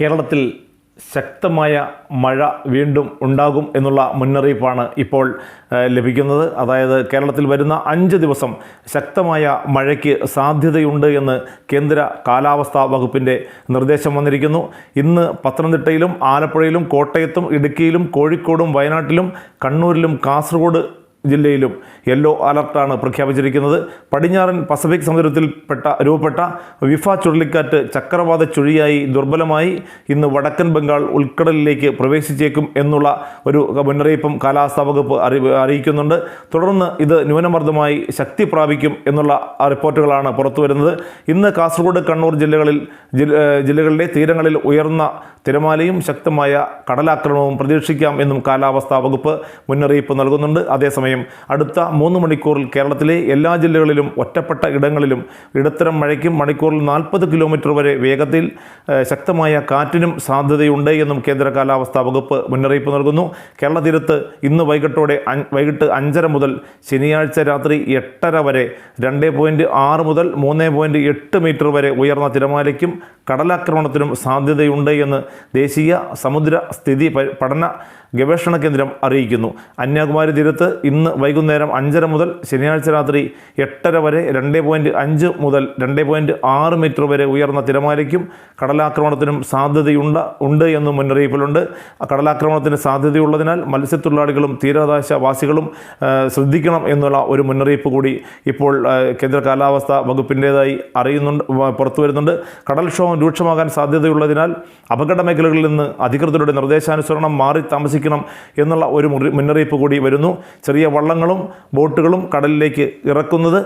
കേരളത്തിൽ ശക്തമായ മഴ വീണ്ടും ഉണ്ടാകും എന്നുള്ള മുന്നറിയിപ്പാണ് ഇപ്പോൾ ലഭിക്കുന്നത്. അതായത് കേരളത്തിൽ വരുന്ന അഞ്ച് ദിവസം ശക്തമായ മഴയ്ക്ക് സാധ്യതയുണ്ട് എന്ന് കേന്ദ്ര കാലാവസ്ഥാ വകുപ്പിന്റെ നിർദ്ദേശം വന്നിരിക്കുന്നു. ഇന്ന് പത്തനംതിട്ടയിലും ആലപ്പുഴയിലും കോട്ടയത്തും ഇടുക്കിയിലും കോഴിക്കോടും വയനാട്ടിലും കണ്ണൂരിലും കാസർഗോഡ് ജില്ലയിലും യെല്ലോ അലർട്ടാണ് പ്രഖ്യാപിച്ചിരിക്കുന്നത്. പടിഞ്ഞാറൻ പസഫിക് സമുദ്രത്തിൽപ്പെട്ട രൂപപ്പെട്ട വിഫ ചുഴലിക്കാറ്റ് ചക്രവാത ചുഴിയായി ദുർബലമായി. ഇന്ന് വടക്കൻ ബംഗാൾ ഉൾക്കടലിലേക്ക് പ്രവേശിച്ചേക്കും എന്നുള്ള ഒരു മുന്നറിയിപ്പും കാലാവസ്ഥാ വകുപ്പ് അറി അറിയിക്കുന്നുണ്ട്. തുടർന്ന് ഇത് ന്യൂനമർദ്ദമായി ശക്തി പ്രാപിക്കും എന്നുള്ള റിപ്പോർട്ടുകളാണ് പുറത്തു വരുന്നത് ഇന്ന് കാസർഗോഡ് കണ്ണൂർ ജില്ലകളിൽ ജില്ല- ജില്ലകളിലെ തീരങ്ങളിൽ ഉയർന്ന തിരമാലയും ശക്തമായ കടലാക്രമണവും പ്രതീക്ഷിക്കാം എന്നും കാലാവസ്ഥാ വകുപ്പ് മുന്നറിയിപ്പ് നൽകുന്നുണ്ട്. അതേസമയം അടുത്ത മൂന്ന് മണിക്കൂറിൽ കേരളത്തിലെ എല്ലാ ജില്ലകളിലും ഒറ്റപ്പെട്ട ഇടങ്ങളിലും ഇടത്തരം മഴയ്ക്കും മണിക്കൂറിൽ നാൽപ്പത് കിലോമീറ്റർ വരെ വേഗത്തിൽ ശക്തമായ കാറ്റിനും സാധ്യതയുണ്ട് എന്നും കേന്ദ്ര കാലാവസ്ഥാ വകുപ്പ് മുന്നറിയിപ്പ് നൽകുന്നു. കേരള തീരത്ത് ഇന്ന് വൈകിട്ടോടെ വൈകിട്ട് അഞ്ചര മുതൽ ശനിയാഴ്ച രാത്രി എട്ടര വരെ രണ്ട് പോയിന്റ് ആറ് മുതൽ മൂന്ന് പോയിന്റ് എട്ട് മീറ്റർ വരെ ഉയർന്ന തിരമാലയ്ക്കും കടലാക്രമണത്തിനും സാധ്യതയുണ്ട് എന്ന് ദേശീയ സമുദ്ര സ്ഥിതി പഠന ഗവേഷണ കേന്ദ്രം അറിയിക്കുന്നു. കന്യാകുമാരി തീരത്ത് ഇന്ന് വൈകുന്നേരം അഞ്ചര മുതൽ ശനിയാഴ്ച രാത്രി എട്ടര വരെ രണ്ട് പോയിന്റ് അഞ്ച് മുതൽ രണ്ട് പോയിന്റ് ആറ് മീറ്റർ വരെ ഉയർന്ന തിരമാലയ്ക്കും കടലാക്രമണത്തിനും സാധ്യതയുണ്ട് ഉണ്ട് എന്നും മുന്നറിയിപ്പിലുണ്ട് കടലാക്രമണത്തിന് സാധ്യതയുള്ളതിനാൽ മത്സ്യത്തൊഴിലാളികളും തീരദേശവാസികളും ശ്രദ്ധിക്കണം എന്നുള്ള ഒരു മുന്നറിയിപ്പ് കൂടി ഇപ്പോൾ കേന്ദ്ര കാലാവസ്ഥ വകുപ്പിന്റേതായി അറിയുന്നുണ്ട് പുറത്തു വരുന്നുണ്ട്. കടൽക്ഷോഭം രൂക്ഷമാകാൻ സാധ്യതയുള്ളതിനാൽ അപകട മേഖലകളിൽ നിന്ന് അധികൃതരുടെ നിർദ്ദേശാനുസരണം മാറി താമസിക്കണം എന്നുള്ള ഒരു മുന്നറിയിപ്പ് കൂടി വരുന്നു. ചെറിയ വള്ളങ്ങളും ബോട്ടുകളും കടലിലേക്ക് ഇറക്കുന്നത്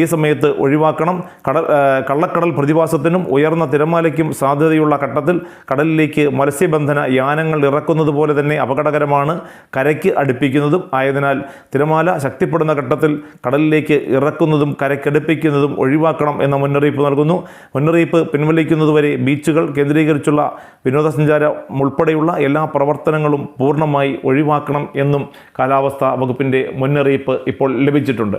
ഈ സമയത്ത് ഒഴിവാക്കണം. കടൽ കള്ളക്കടൽ പ്രതിഭാസത്തിനും ഉയർന്ന തിരമാലയ്ക്കും സാധ്യതയുള്ള ഘട്ടത്തിൽ കടലിലേക്ക് മത്സ്യബന്ധന യാനങ്ങൾ ഇറക്കുന്നത് പോലെ തന്നെ അപകടകരമാണ്. കരയ്ക്ക് അടുപ്പിക്കുന്നതും ആയതിനാൽ തിരമാല ശക്തിപ്പെടുന്ന ഘട്ടത്തിൽ കടലിലേക്ക് ഇറക്കുന്നതും കരയ്ക്കടുപ്പിക്കുന്നതും ഒഴിവാക്കണം എന്ന മുന്നറിയിപ്പ് നൽകുന്നു. മുന്നറിയിപ്പ് പിൻവലിക്കുന്നതുവരെ ബീച്ചുകൾ കേന്ദ്രീകരിച്ചുള്ള വിനോദസഞ്ചാരം ഉൾപ്പെടെയുള്ള എല്ലാ പ്രവർത്തനങ്ങളും പൂർണമായി ഒഴിവാക്കണം എന്നും കാലാവസ്ഥാ വകുപ്പിന്റെ മുന്നറിയിപ്പ് ഇപ്പോൾ ലഭിച്ചിട്ടുണ്ട്.